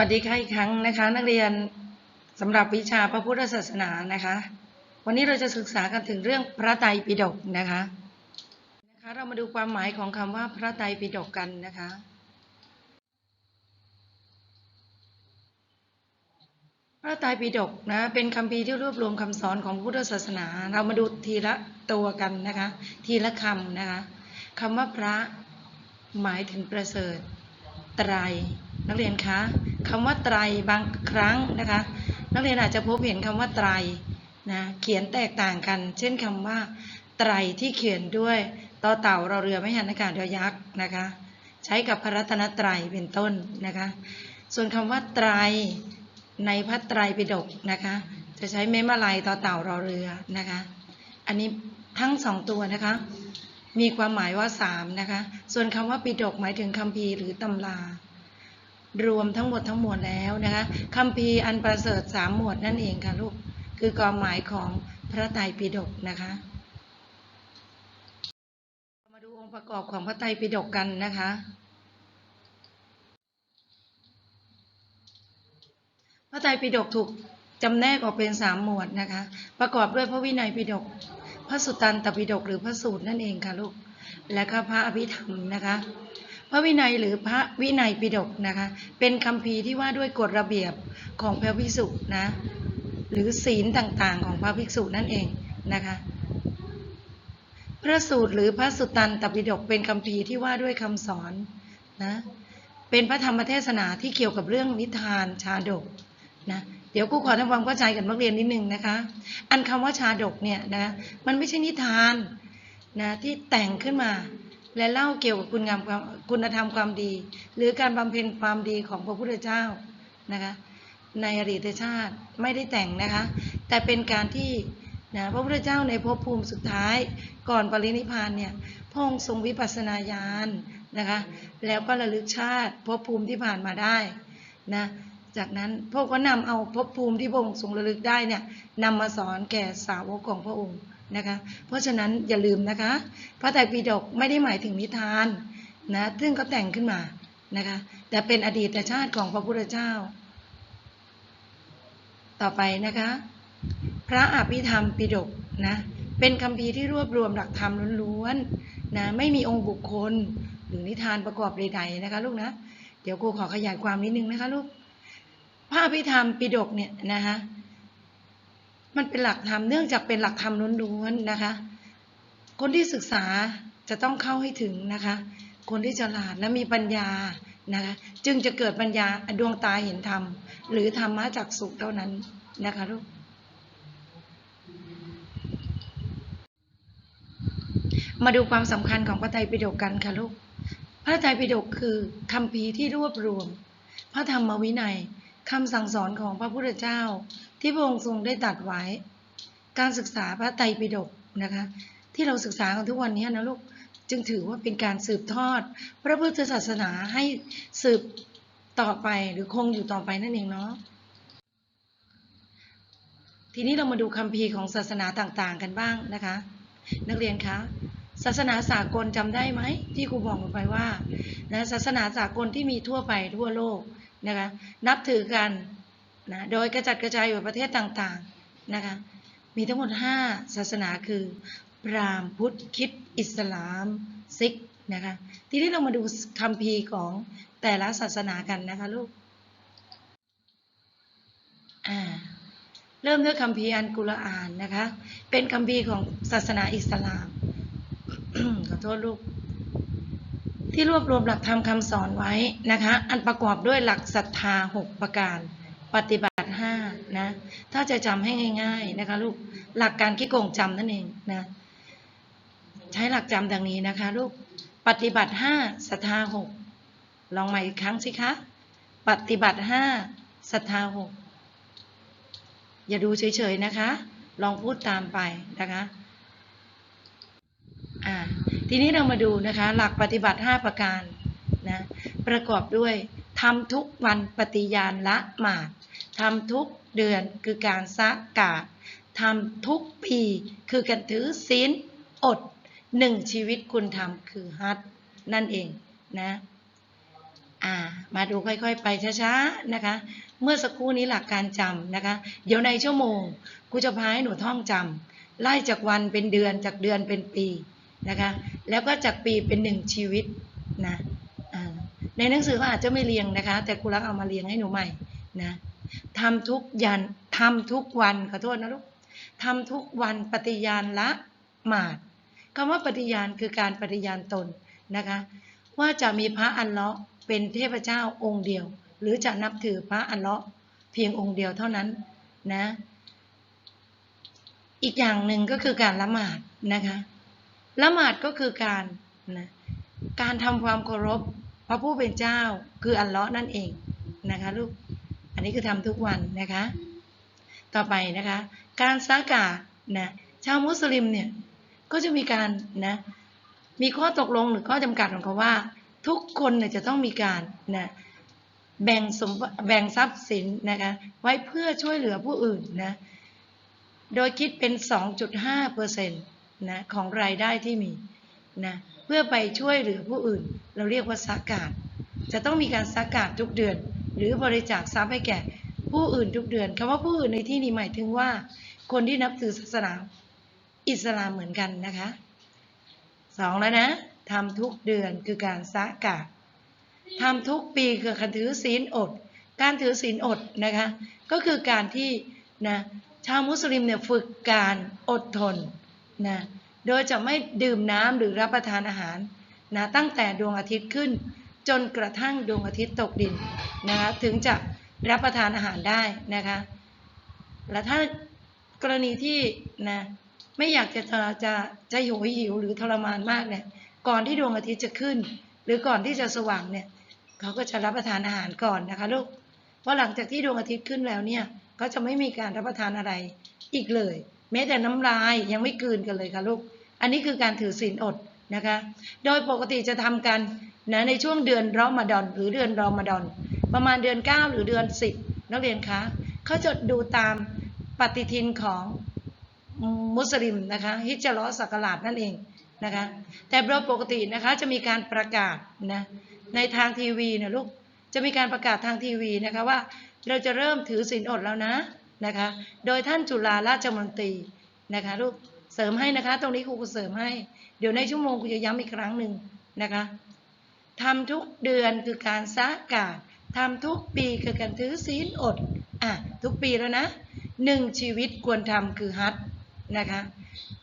วัสดีค่ะอีกครั้งนะคะ นักเรียนสำหรับวิชาพระพุทธศาสนานะคะ วันนี้เราจะศึกษากันถึงเรื่องพระไตรปิฎกนะคะนะคะเรามาดูความหมายของคำว่าพระไตรปิฎกกันนะคะ พระไตรปิฎกนะเป็นคำพีที่รวบรวมคำสอนของพุทธศาสนา เรามาดูทีละตัวกันนะคะ ทีละคำนะคะคำว่าพระหมายถึงประเสริฐไตรนักเรียนคะ คำว่าไตรบางครั้งนะคะ นักเรียนอาจจะพบเห็นคำว่าไตรนะเขียนแตกต่างกัน เช่นคำว่า ไตรที่เขียนด้วยต่อเต่าเราเรือไม่หันอากาศยอยักษ์นะคะ ใช้กับพระรัตนตรัยเป็นต้นนะคะ ส่วนคำว่าไตรในพระไตรปิฎกนะคะ จะใช้เมมะลายต่อเต่ารอเรือนะคะ อันนี้ทั้งสองตัวนะคะ มีความหมายว่าสามนะคะ ส่วนคำว่าปิฎกหมายถึงคัมภีร์หรือตำรา รวมทั้งหมดทั้งมวลแล้วนะคะคัมภีร์อันประเสริฐสามหมวดนั่นเองค่ะลูก คือความหมายของพระไตรปิฎกนะคะมาดูองค์ประกอบของพระไตรปิฎกกันนะคะ พระไตรปิฎกถูกจำแนกออกเป็นสามหมวดนะคะ ประกอบด้วยพระวินัยปิฎกพระสุตตันตปิฎกหรือพระสูตรนั่นเองค่ะลูก และก็พระอภิธรรมนะคะ พระวินัยหรือพระวินัยปิฎกนะคะ เป็นคำพีที่ว่าด้วยกฎระเบียบของพระภิกษุนะ หรือศีลต่างๆ ของพระภิกษุนั่นเองนะคะ พระสูตรหรือพระสุตตันตปิฎกเป็นคำพีที่ว่าด้วยคำสอนนะ เป็นพระธรรมเทศนาที่เกี่ยวกับเรื่องนิทานชาดกนะเดี๋ยวครูขอทำความเข้าใจกับนักเรียนนิดนึงนะคะ อันคำว่าชาดกเนี่ยนะ มันไม่ใช่นิทานนะที่แต่งขึ้นมา และเล่าเกี่ยวกับคุณงามความคุณธรรมความดี หรือการบำเพ็ญความดีของพระพุทธเจ้านะคะในอดีตชาติไม่ได้แต่งนะคะ แต่เป็นการที่นะพระพุทธเจ้าในภพภูมิสุดท้ายก่อนปรินิพพานเนี่ยพงทรงวิปัสสนาญาณนะคะแล้วก็ระลึกชาติภพภูมิที่ผ่านมาได้นะจากนั้นพวกก็นำเอาภพภูมิที่พระองค์ทรงระลึกได้เนี่ยนำมาสอนแก่สาวกของพระองค์ นะคะ เพราะฉะนั้นอย่าลืมนะคะพระไตรปิฎกไม่ได้หมายถึงนิทานนะซึ่งก็แต่งขึ้นมานะคะแต่เป็นอดีตชาติของพระพุทธเจ้า ต่อไปนะคะ พระอภิธรรมปิฎกนะเป็นคำพีร์ที่รวบรวมหลักธรรมล้วนๆนะไม่มีองค์บุคคลหรือนิทานประกอบใดๆนะคะลูกนะ เดี๋ยวครูขอขยายความนิดนึงนะคะลูกพระอภิธรรมปิฎกเนี่ยนะคะ มันเป็นหลักธรรมเนื่องจากเป็นหลักธรรมล้วนๆนะคะ คนที่ศึกษาจะต้องเข้าให้ถึงนะคะ คนที่ฉลาดและมีปัญญานะคะจึงจะเกิดปัญญาดวงตาเห็นธรรม หรือธรรมะจากสุขเท่านั้นนะคะลูกมาดูความสำคัญของพระไตรปิฎกกันค่ะลูก พระไตรปิฎกคือคำพีร์ที่รวบรวม พระธรรมวินัยคำสั่งสอนของพระพุทธเจ้า ที่พระองค์ทรงได้ตัดไว้ การศึกษาพระไตรปิฎกนะคะ ที่เราศึกษากันทุกวันนี้นะลูกจึงถือว่าเป็นการสืบทอด พระพุทธศาสนาให้สืบต่อไปหรือคงอยู่ต่อไปนั่นเองเนาะทีนี้เรามาดูคำพีของศาสนาต่างๆกันบ้างนะคะ นักเรียนคะศาสนาสากลจำได้ไหมที่ครูบอกไปว่านะศาสนาสากลที่มีทั่วไปทั่วโลกนะคะนับถือกัน นะโดยกระจัดกระจายอยู่ประเทศต่างๆนะคะมีทั้งหมด 5 ศาสนาคือ พราหมณ์พุทธคิดอิสลามซิกนะคะทีนี้เรามาดูคำพีของแต่ละศาสนากันนะคะลูกอ่าเริ่มด้วยคัมภีอันกุรอานนะคะเป็นคัมภีของศาสนาอิสลามขอโทษลูกที่รวบรวมหลักธรรมคำสอนไว้นะคะอันประกอบด้วยหลักศรัทธา 6 ประการ ปฏิบัติ5นะ ถ้าจะจำให้ง่าย ๆนะคะลูก หลักการขี้โกงจำนั่นเองนะ ใช้หลักจำดังนี้นะคะลูก ปฏิบัติ5ศรัทธา6ลองใหม่อีกครั้งสิคะ ปฏิบัติ5ศรัทธา6อย่าดูเฉยๆนะคะ ลองพูดตามไปนะคะอ่าทีนี้เรามาดูนะคะ หลักปฏิบัติ 5 ประการนะประกอบด้วย ทำทุกวันปฏิญาณละหมาดทำทุกเดือนคือการสักกาดทำทุกปีคือการถือศีลอดหนึ่งชีวิตคุณทำคือฮัทนั่นเองนะอ่ามาดูค่อยๆ ไปช้าๆนะคะ เมื่อสักครู่นี้หลักการจำนะคะ เดี๋ยวในชั่วโมงครูจะพาให้หนูท่องจำไล่จากวันเป็นเดือนจากเดือนเป็นปีนะคะ แล้วก็จากปีเป็นหนึ่งชีวิตนะ ในหนังสือก็อาจจะไม่เรียงนะคะ แต่ครูรักเอามาเรียงให้หนูใหม่นะทำทุกยันทำทุกวันขอโทษนะลูกทำทุกวันปฏิญาณละหมาดคำว่าปฏิญาณคือการปฏิญาณตนนะคะ ว่าจะมีพระอัลเลาะเป็นเทพเจ้าองค์เดียว หรือจะนับถือพระอัลเลาะเพียงองค์เดียวเท่านั้นนะ อีกอย่างหนึ่งก็คือการละหมาดนะคะละหมาดก็คือการนะการทำความเคารพ พระผู้เป็นเจ้าคืออัลเลาะห์นั่นเองนะคะลูก อันนี้คือทำทุกวันนะคะ ต่อไปนะคะ การซักานะชาวมุสลิมเนี่ยก็จะมีการนะมีข้อตกลงหรือข้อจำกัดของเขาว่า ทุกคนเนี่ยจะต้องมีการนะแบ่งสมบแบ่งทรัพย์สินนะคะไว้เพื่อช่วยเหลือผู้อื่นนะโดยคิดเป็น 2.5เปอร์เซ็นต์นะของรายได้ที่มีนะ เพื่อไปช่วยเหลือผู้อื่น เราเรียกว่าซักกาดจะต้องมีการซักกาดทุกเดือน หรือบริจาคทรัพย์ให้แก่ผู้อื่นทุกเดือนคำว่าผู้อื่นในที่นี้หมายถึงว่า คนที่นับถือศาสนาอิสลามเหมือนกันนะคะสองแล้วนะทำทุกเดือนคือการสะกาดทำทุกปีคือการถือศีลอด การถือศีลอดนะคะก็คือการที่นะชาวมุสลิมเนี่ยฝึกการอดทนนะ โดยจะไม่ดื่มน้ำหรือรับประทานอาหารนะตั้งแต่ดวงอาทิตย์ขึ้น จนกระทั่งดวงอาทิตย์ตกดินนะคะถึงจะรับประทานอาหารได้นะคะและถ้ากรณีที่นะไม่อยากจะจะจะจะหิวหิวหรือทรมานมากเนี่ยก่อนที่ดวงอาทิตย์จะขึ้น หรือก่อนที่จะสว่างเนี่ยเขาก็จะรับประทานอาหารก่อนนะคะลูกเพราะหลังจากที่ดวงอาทิตย์ขึ้นแล้วเนี่ย ก็จะไม่มีการรับประทานอะไรอีกเลย แม้แต่น้ำลายยังไม่กืนกันเลยค่ะลูก อันนี้คือการถือศีลอดนะคะ โดยปกติจะทำกันนะในช่วงเดือนรอมฎอนหรือเดือนรอมฎอนประมาณเดือน 9 หรือเดือน 10 นักเรียนคะเขาจะดูตามปฏิทินของมุสลิมนะคะฮิจราะห์ศักราชนั่นเองนะคะแต่โดยปกตินะคะจะมีการประกาศนะในทางทีวีนะลูก จะมีการประกาศทางทีวีนะคะว่า เราจะเริ่มถือศีลอดแล้วนะนะคะ โดยท่านจุฬาราชมนตรีนะคะลูกเสริมให้นะคะ ตรงนี้ครูก็เสริมให้ เดี๋ยวในชั่วโมงครูจะย้ำอีกครั้งหนึ่งนะคะทำทุกเดือนคือการสะกาดทำทุกปีคือการถือศีลอดอะทุกปีแล้วนะหนึ่งชีวิตควรทำคือฮัทนะคะ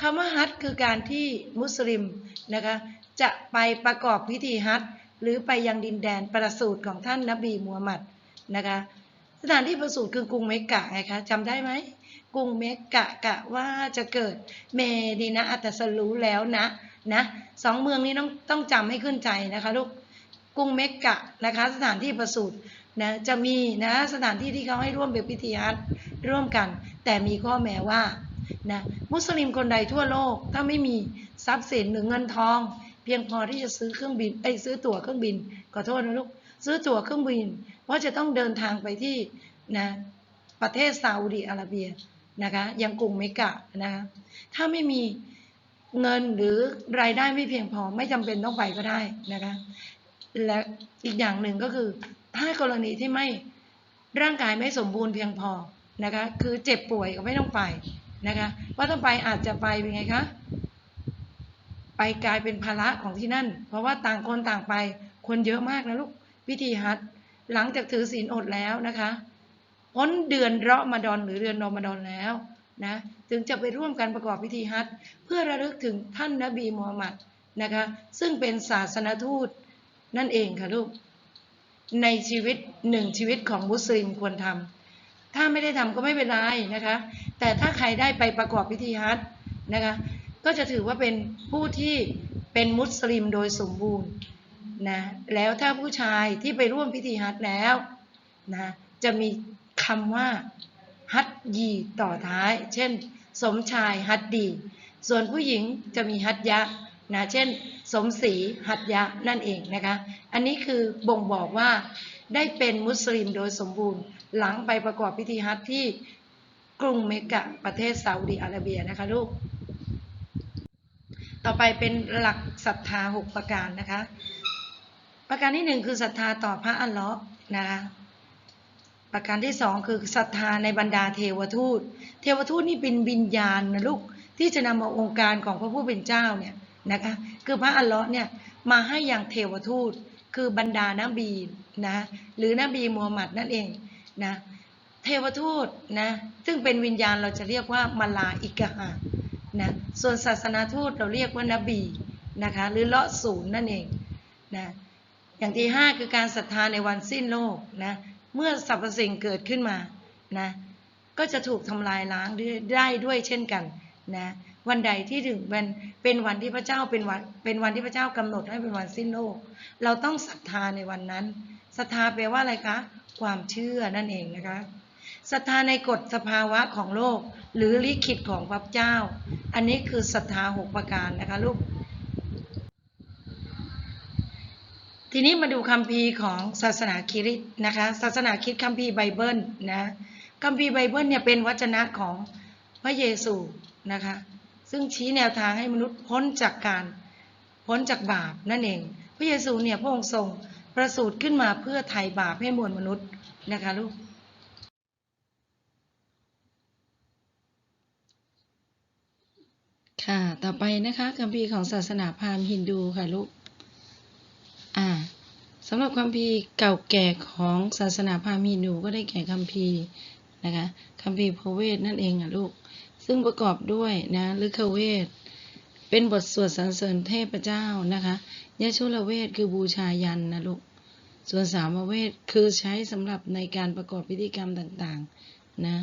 คำว่าฮัทคือการที่มุสลิมนะคะจะไปประกอบพิธีฮัท หรือไปยังดินแดนประสูติของท่านนบีมูฮัมหมัดนะคะสถานที่ประสูติคือกรุงเมกะไงคะจำได้ไหมกรุงเมกะกะว่าจะเกิดเมดีนะอัตสรู้แล้วนะนะสองเมืองนี้ต้องต้องจำให้ขึ้นใจนะคะลูกกรุงเมกะนะคะสถานที่ประสูตินะจะมีนะสถานที่ที่เขาให้ร่วมเป็นพิธีฮัทร่วมกัน แต่มีข้อแม้ว่านะมุสลิมคนใดทั่วโลกถ้าไม่มีทรัพย์สินหรือเงินทอง พียงพอที่จะซื้อเครื่องบินไอ้ยซื้อตั๋วเครื่องบินขอโทษนะลูกซื้อตั๋วเครื่องบินว่าะจะต้องเดินทางไปที่นะประเทศซาอุดิอาระเบียนะคะยังกรุงเมกะนะคะถ้าไม่มีเงินหรือรายได้ไม่เพียงพอไม่จำเป็นต้องไปก็ได้นะคะและอีกอย่างหนึ่งก็คือ ถ้ากรณีที่ไม่ร่างกายไม่สมบูรณ์เพียงพอนะคะคือเจ็บป่วยก็ไม่ต้องไปนะคะว่าต้องไปอาจจะไปเป็นไงคะ ไปกลายเป็นภาระของที่นั่น เพราะว่าต่างคนต่างไปคนเยอะมากนะลูกพิธีฮัทหลังจากถือศีลอดแล้วนะคะพ้นเดือนเราะมาดอนหรือเดือนรอมฎอนแล้วนะถึงจะไปร่วมกันประกอบพิธีฮัทเพื่อระลึกถึงท่านนบีมูฮัมหมัดนะคะซึ่งเป็นศาสนทูตนั่นเองค่ะลูกในชีวิตหนึ่งชีวิตของมุสลิมควรทำถ้าไม่ได้ทำก็ไม่เป็นไรนะคะ แต่ถ้าใครได้ไปประกอบพิธีฮัทนะคะ ก็จะถือว่าเป็นผู้ที่เป็นมุสลิมโดยสมบูรณ์นะแล้วถ้าผู้ชายที่ไปร่วมพิธีฮัทแล้วนะจะมีคำว่าฮัตยีต่อท้าย เช่น สมชายฮัตดี ส่วนผู้หญิงจะมีฮัตยะนะเช่น สมศรีหัตยะนั่นเองนะคะ อันนี้คือบ่งบอกว่าได้เป็นมุสลิมโดยสมบูรณ์ หลังไปประกอบพิธีฮัจญ์ที่กรุงเมกะประเทศซาอุดิอาระเบียนะคะลูก ต่อไปเป็นหลักศรัทธาหกประการนะคะ ประการที่หนึ่งคือศรัทธาต่อพระอัลเลาะห์นะคะประการที่สองคือศรัทธาในบรรดาเทวทูต เทวทูตนี่เป็นวิญญาณนะลูกที่จะนำเอาองค์การของพระผู้เป็นเจ้าเนี่ยนะคะคือพระอัลเลาะห์เนี่ยมาให้อย่างเทวทูต คือบรรดานบีนะหรือนบีมูฮัมหมัดนั่นเองนะเทวทูตนะซึ่งเป็นวิญญาณเราจะเรียกว่ามาลาอิกะฮะ นะส่วนศาสนาทูตเราเรียกว่านบีนะคะหรือเลาะศูนย์นั่นเองนะอย่างที่ห้าคือการศรัทธาในวันสิ้นโลกนะเมื่อสรรพสิ่งเกิดขึ้นมานะก็จะถูกทำลายล้างได้ด้วยเช่นกันนะวันใดที่ถึงเป็นเป็นวันที่พระเจ้าเป็นวันเป็นวันที่พระเจ้ากำหนดให้เป็นวันสิ้นโลก เราต้องศรัทธาในวันนั้นศรัทธาแปลว่าอะไรคะ ความเชื่อนั่นเองนะคะ ศรัทธาในกฎสภาวะของโลก หรือลิขิตของพระเจ้า อันนี้คือศรัทธาหกประการนะคะลูก ทีนี้มาดูคัมภีร์ของศาสนาคริสต์นะคะ ศาสนาคริสต์คัมภีร์ไบเบิลนะคัมภีร์ไบเบิลเนี่ยเป็นวจนะของพระเยซูนะคะ ซึ่งชี้แนวทางให้มนุษย์พ้นจากการพ้นจากบาปนั่นเอง พระเยซูเนี่ยพระองค์ทรงประสูติขึ้นมาเพื่อไถ่บาปให้มวลมนุษย์นะคะลูก ค่ะ ต่อไปนะคะคัมภีของศาสนาพราหมณ์ฮินดูค่ะลูก อ่าสำหรับคัมภีเก่าแก่ของศาสนาพราหมณ์ฮินดูก็ได้แก่คัมภีนะคะคัมภีพระเวทนั่นเองอะลูก ซึ่งประกอบด้วยนะฤกเวท เป็นบทสวดสรรเสริญเทพเจ้านะคะยะชุลเวทคือบูชายันนะลูก ส่วนสามเวทคือใช้สำหรับในการประกอบพิธีกรรมต่างๆนะ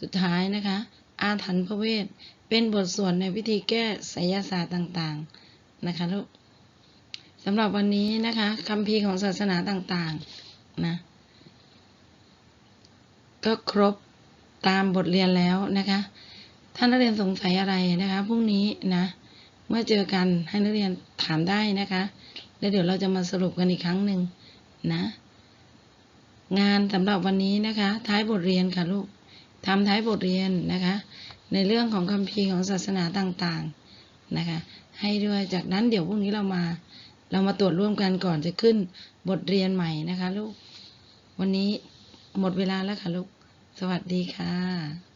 สุดท้ายนะคะ อาถรรพ์พระเวท เป็นบทสวดในพิธีแก้ไสยศาสตร์ต่างๆนะคะลูกสำหรับวันนี้นะคะคัมภีของศาสนาต่างๆนะก็ครบตามบทเรียนแล้วนะคะท่านนักเรียนสงสัยอะไรนะคะพรุ่งนี้นะ เมื่อเจอกันให้นักเรียนถามได้นะคะ แล้วเดี๋ยวเราจะมาสรุปกันอีกครั้งหนึ่งนะ งานสำหรับวันนี้นะคะ ท้ายบทเรียนค่ะลูก ทำท้ายบทเรียนนะคะ ในเรื่องของคัมภีร์ของศาสนาต่างๆนะคะ ให้ด้วยจากนั้นเดี๋ยวพรุ่งนี้เรามา เรามาตรวจร่วมกันก่อนจะขึ้นบทเรียนใหม่นะคะลูก วันนี้หมดเวลาแล้วค่ะลูก สวัสดีค่ะ